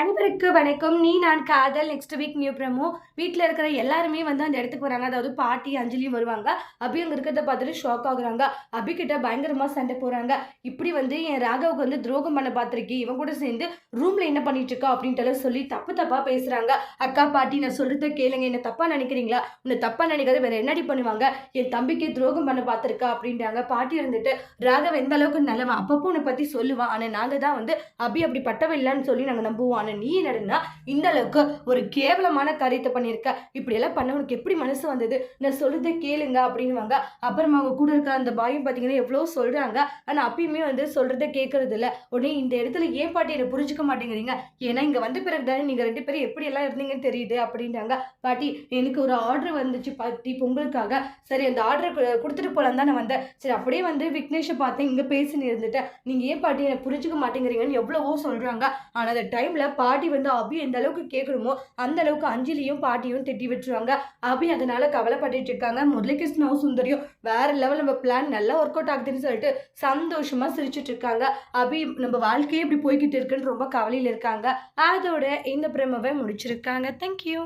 அனைவருக்கு வணக்கம். நீ நான் காதல் நெக்ஸ்ட் வீக் நியூ ப்ரமோ வீட்டில் இருக்கிற எல்லாருமே வந்து அந்த இடத்துக்கு வராங்க. அதாவது பாட்டி அஞ்சலியும் வருவாங்க. அபி அங்கே இருக்கிறத பார்த்துட்டு ஷாக் ஆகுறாங்க. அபி கிட்ட பயங்கரமாக சண்டை போகிறாங்க இப்படி வந்து என் ராகவுக்கு வந்து துரோகம் பண்ண பார்த்துருக்கேன். இவன் கூட சேர்ந்து ரூமில் என்ன பண்ணிட்டு இருக்கா அப்படின்ட்டு சொல்லி தப்பு தப்பாக பேசுகிறாங்க அக்கா பாட்டி நான் சொல்கிறத கேளுங்க. என்ன தப்பாக நினைக்கிறீங்களா? உன்னை தப்பாக நினைக்காத வேறு என்னடி பண்ணுவாங்க? என் தம்பிக்கு துரோகம் பண்ண பார்த்துருக்கா அப்படின்றாங்க. பாட்டி இருந்துட்டு ராகவ் எந்த அளவுக்கு நல்லவன்? அப்பப்போ உன்னை பற்றி சொல்லுவான். ஆனால் நாங்கள் தான் வந்து அபி அப்படி பட்டவ இல்லைன்னு சொல்லி நாங்கள் நம்புவோம். ஆனால் நீ என்னடுன்னா இந்த அளவுக்கு ஒரு கேவலமான காரியத்தை பண்ணியிருக்க? இப்படியெல்லாம் பண்ண உனக்கு எப்படி மனசு வந்தது? நான் சொல்கிறத கேளுங்க அப்படின்னுவாங்க. அப்புறமா அவங்க கூட இருக்க அந்த பாயும் பார்த்தீங்கன்னா எவ்வளோ சொல்கிறாங்க ஆனால் அப்பயுமே வந்து சொல்கிறத கேட்கறது இல்லை. உடனே இந்த இடத்துல ஏன் பாட்டி என்னை புரிஞ்சுக்க மாட்டேங்கிறீங்க? ஏன்னா இங்கே வந்த பிறகு தானே நீங்கள் ரெண்டு பேரும் எப்படி எல்லாம் இருந்தீங்கன்னு தெரியுது அப்படின்றாங்க. பாட்டி எனக்கு ஒரு ஆர்டர் வந்துச்சு பாட்டி பொங்கலுக்காக. சரி அந்த ஆர்டர் கொடுத்துட்டு போகலான்னு தான் நான் வந்தேன். சரி அப்படியே வந்து விக்னேஷை பார்த்தேன் இங்கே பேசின்னு இருந்துட்டேன். நீங்கள் ஏன் பாட்டி என்னை புரிஞ்சுக்க மாட்டேங்கிறீங்கன்னு எவ்வளவோ சொல்கிறாங்க ஆனால் அந்த டைமில் பாட்டி வந்து அபி எந்த அளவுக்கு கேட்கணுமோ அந்த அளவுக்கு அஞ்சலியும் பாட்டியும் திட்டி விட்டுருவாங்க. அபி அதனால கவலைப்பட்டு இருக்காங்க. முரளிகிருஷ்ணாவும் சுந்தரியும் வேற லெவல் நம்ம பிளான் நல்லா ஒர்க் அவுட் ஆகுதுன்னு சொல்லிட்டு சந்தோஷமா சிரிச்சுட்டு இருக்காங்க. அபி நம்ம வாழ்க்கையே இப்படி போய்கிட்டு இருக்குன்னு ரொம்ப கவலையில் இருக்காங்க. அதோட இந்த பிரமவை முடிச்சிருக்காங்க. தேங்க்யூ